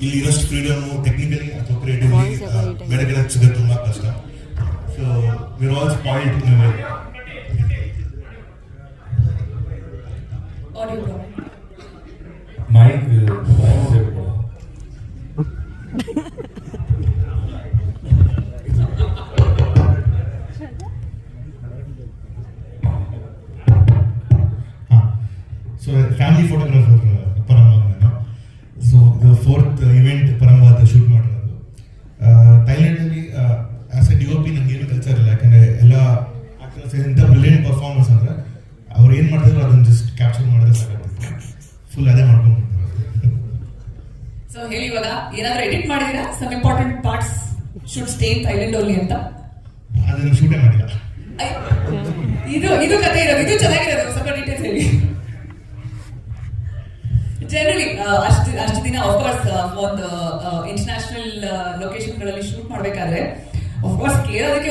ಇಲ್ಲಿ ಇರೋಷ್ಟು freedom technically ಅಥವಾ ಕ್ರಿಯೇಟಿವ್ಲಿ ಬೆಳಗ್ಗೆ ಸಿಗೋದು ತುಂಬಾ ಕಷ್ಟ. So we're all spoiled in way audio mic so family photographer ಎಂಥ ಬ್ರಿಲಿಯಂಟ್ ಪರ್ಫಾರ್ಮೆನ್ಸ್ ಅಂದರೆ ಅವ್ರು ಏನು ಮಾಡಿದ್ರು ಅದನ್ನ ಜಸ್ಟ್ ಕ್ಯಾಪ್ಚರ್ ಮಾಡಿದ್ರೆ ಸಾಕಾಗುತ್ತೆ ಫುಲ್ ಅದೇ ಮಾಡ್ಕೊಂಡು ಸೊ ಹೇಳಿ ಇವಾಗ ಏನಾದ್ರೂ ಎಡಿಟ್ ಮಾಡಿದೀರಾ some important parts should stay in Thailand only ಅಂತ? ಅದನ್ನು ಶೂಟೇ ಮಾಡಿಲ್ಲ. ಇದು ಇದು ಕತೆ ಇರೋದು ಇದು ಚೆನ್ನಾಗಿರೋದು ಸ್ವಲ್ಪ ಡೀಟೇಲ್ಸ್ ಹೇಳಿ. ಜನರಲಿ ಅಷ್ಟು ಅಷ್ಟು ದಿನ ಅಫ್ಕೋರ್ಸ್ ಒಂದು ಇಂಟರ್ನ್ಯಾಷನಲ್ ಲೊಕೇಶನ್ಗಳಲ್ಲಿ ಶೂಟ್ ಮಾಡಬೇಕಾದ್ರೆ ಅಫ್ಕೋರ್ಸ್ ಕೇಳೋದಕ್ಕೆ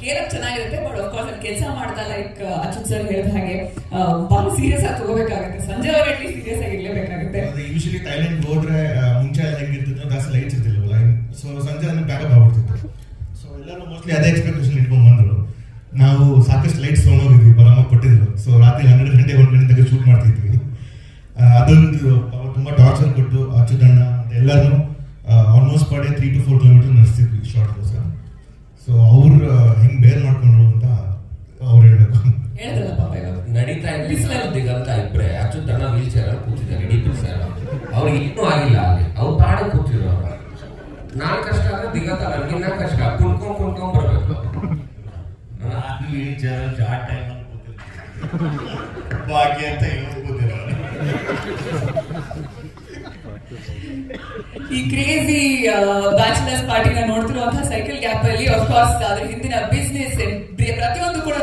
ಕೇಳಕ್ ಚೆನ್ನಾಗಿರುತ್ತೆ ಬಟ್ ಅಫ್ಕೋರ್ಸ್ ಕೆಲಸ ಮಾಡ್ತಾ ಲೈಕ್ ಅಚ್ಯುತ್ ಸರ್ ಹೇಳಿದ ಹಾಗೆ ಆ, ಬಹಳ ಸೀರಿಯಸ್ ಆಗಿ ತಗೋಬೇಕಾಗುತ್ತೆ. ಸಂಜೆ ಅವರೆಟ್ಲಿ ಸೀರಿಯಸ್ ಆಗಿ ಇರಲೇಬೇಕಾಗುತ್ತೆ. ಯೂಶಲಿ ಥೈಲ್ಯಾಂಡ್ ಹೋದ್ರೆ ಆ, ಮುಂಚೆ ಎಲ್ಲ ಹೆಂಗಿರ್ತಿದ್ರು ಜಾಸ್ತಿ ಲೈಟ್ಸ್ ಇರ್ತಿಲ್ಲ ಸೊ ಸಂಜೆ ಅದನ್ನು ಬ್ಯಾಕಪ್ ಆಗ್ಬಿಡ್ತಿತ್ತು. ಸೊ ಎಲ್ಲರೂ ಮೋಸ್ಟ್ಲಿ ಅದೇ ಎಕ್ಸ್ಪೆಕ್ಟೇಷನ್ ಇಟ್ಕೊಂಡು ಬಂದರು. ನಾವು ಸಾಕಷ್ಟು ಲೈಟ್ಸ್ ತೊಗೊಂಡೋಗಿದ್ವಿ ಪರಮ ಕೊಟ್ಟಿದ್ರು. ಸೊ ರಾತ್ರಿ ಹನ್ನೆರಡು ಗಂಟೆ ಒಂದು ಗಂಟೆ ತನಕ ಶೂಟ್ ಮಾಡ್ತಿದ್ವಿ. ಅದೊಂದು ತುಂಬ ಟಾರ್ಚರ್ ಕೊಟ್ಟು ಅಚ್ಚುತಣ್ಣ ಮತ್ತೆ ಎಲ್ಲರೂ almost per day three to four kilometre ನಡೆಸ್ತಿದ್ವಿ ಶಾರ್ಟ್ಗೋಸ್ಕರ ಸೊ ಅವ್ರು ಹೆಂಗೆ ಬೇರ್ ಮಾಡ್ಕೊಂಡ್ರು ಅಂತ ಅವ್ರು ಹೇಳ್ಬೇಕು. ಹೇಳಿದ್ರಲ್ಲ ಪಾಪ ಇವಾಗ ನಡೀತಾ ಇದ್ದ ದಿಗಂತ ಅಚ್ಚು ತಣ್ಣ ವೀಲ್ ಚೇರ್ ಅಲ್ಲಿ ಕೂತಿದ್ದಾರೆ ಇಡೀ ಸರ್ ಅವ್ರಿಗೆ ಇನ್ನೂ ಆಗಿಲ್ಲ ಅಲ್ಲಿ ಅವ್ರು ತಾಡ ಕೂತಿದ್ರು ಅವ್ರು. ನಾನು ಕಷ್ಟ ಆದ್ರೆ ದಿಗಂತ ನನಗಿನ್ನ ಕಷ್ಟ. ಕುಣ್ಕೊಂಡ್ ಕುಣ್ಕೊಂಡ್ ಬರ್ಬೇಕು. ಭಾಗ್ಯ ಅಂತ ಕೂತಿರೋರು. ಈ ಕ್ರೇಜಿ ಬ್ಯಾಚುಲರ್ಸ್ ಪಾರ್ಟಿನ ನೋಡ್ತಿರುವಂತಹ ಸೈಕಲ್ ಗ್ಯಾಪ್ ಅಲ್ಲಿ ಅಫ್ಕೋರ್ಸ್ ಅದ್ರ ಹಿಂದಿನ ಬಿಸ್ನೆಸ್ ಪ್ರತಿಯೊಂದು ಕೂಡ